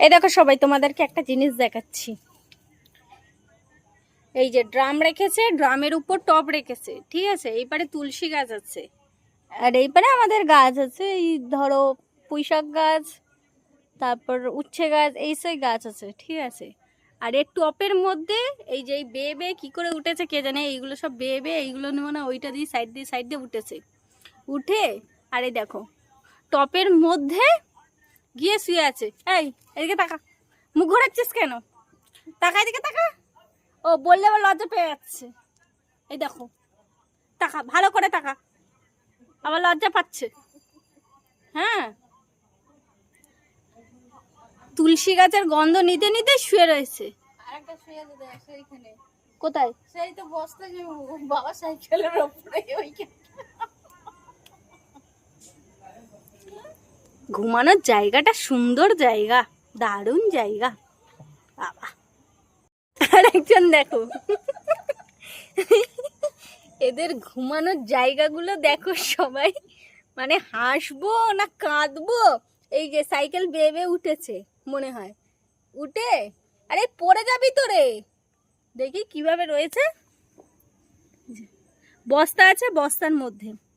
এই দেখো সবাই, তোমাদেরকে একটা জিনিস দেখাচ্ছি। এই যে ড্রাম রেখেছে, ড্রামের উপর টব রেখেছে, ঠিক আছে? এইপারে তুলসী গাছ আছে। আর এইপারে আমাদের গাছ আছে, এই ধরো পুঁইশাক গাছ, তারপর উচ্ছে গাছ, এই সব গাছ আছে, ঠিক আছে? আর এর টপের মধ্যে এই যে বেয়ে বেয়ে কী করে উঠেছে কে জানে, এইগুলো সব বেয়ে বেয়ে, এইগুলো মানে ওইটা দিয়ে সাইড দিয়ে সাইড দিয়ে উঠেছে। উঠে, আরে দেখো, টপের মধ্যে গিয়ে শুয়ে আছে। এই এদিকে তাকা। মুখ ঘোরাচ্ছিস কেন? তাকা এদিকে তাকা। ও বললে আবার লজ্জা পেয়ে যাচ্ছে। এই দেখো তাকা ভালো করে তাকা। আবার লজ্জা পাচ্ছে। হ্যাঁ? তুলসী গাছের গন্ধ নিতে নিতে শুয়ে রয়েছে। কোথায়? সেই তো বসতে বাবা সাইকেলের ওপরে ওইখানে ঘুমানোর জায়গাটা সুন্দর জায়গা, দারুণ জায়গা। বাবা। আর একজন দেখো। এদের ঘুমানোর জায়গাগুলো দেখো সবাই। মানে হাসবো না কাঁদবো? এই যে সাইকেল বেবে উঠেছে, মনে হয়। উঠে? আরে পড়ে যাবি তো রে। দেখি কীভাবে রয়েছে। বস্তা আছে, বস্তার মধ্যে।